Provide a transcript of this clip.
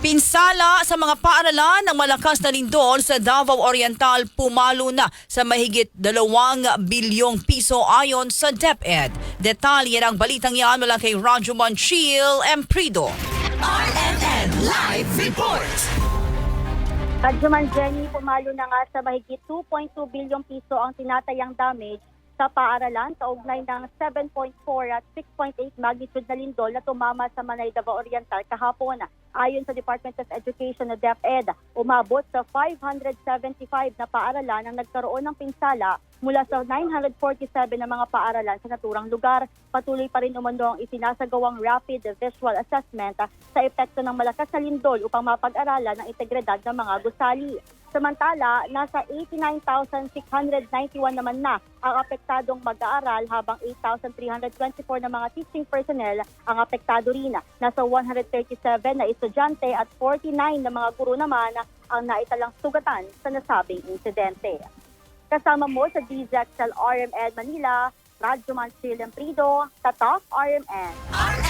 Pinsala sa mga paaralan ng malakas na lindol sa Davao Oriental pumalo na sa mahigit 2 bilyong piso ayon sa DepEd. Detalye ng balitang yan mula kay Radyo Manchil Emprido. RNN Live Report! Kadyaman Jenny, pumalo na nga sa mahigit 2.2 bilyong piso ang tinatayang damage sa paaralan kaugnay ng 7.4 at 6.8 magnitude na lindol na tumama sa Manay Davao Oriental kahapon. Ayon sa Department of Education o DepEd, umabot sa 575 na paaralan ang nagkaroon ng pinsala mula sa 947 na mga paaralan sa naturang lugar. Patuloy pa rin umando ang isinasagawang rapid visual assessment sa epekto ng malakas na lindol upang mapag-aralan ang integridad ng mga gusali. Samantala, nasa 89,691 naman na ang apektadong mag-aaral habang 8,324 na mga teaching personnel ang apektado rin. Nasa 137 na estudyante at 49 na mga guro naman ang naitalang sugatan sa nasabing insidente. Kasama mo sa DZXL RMN Manila, Radyo Manchil Emprido, Tatak RMN. RNN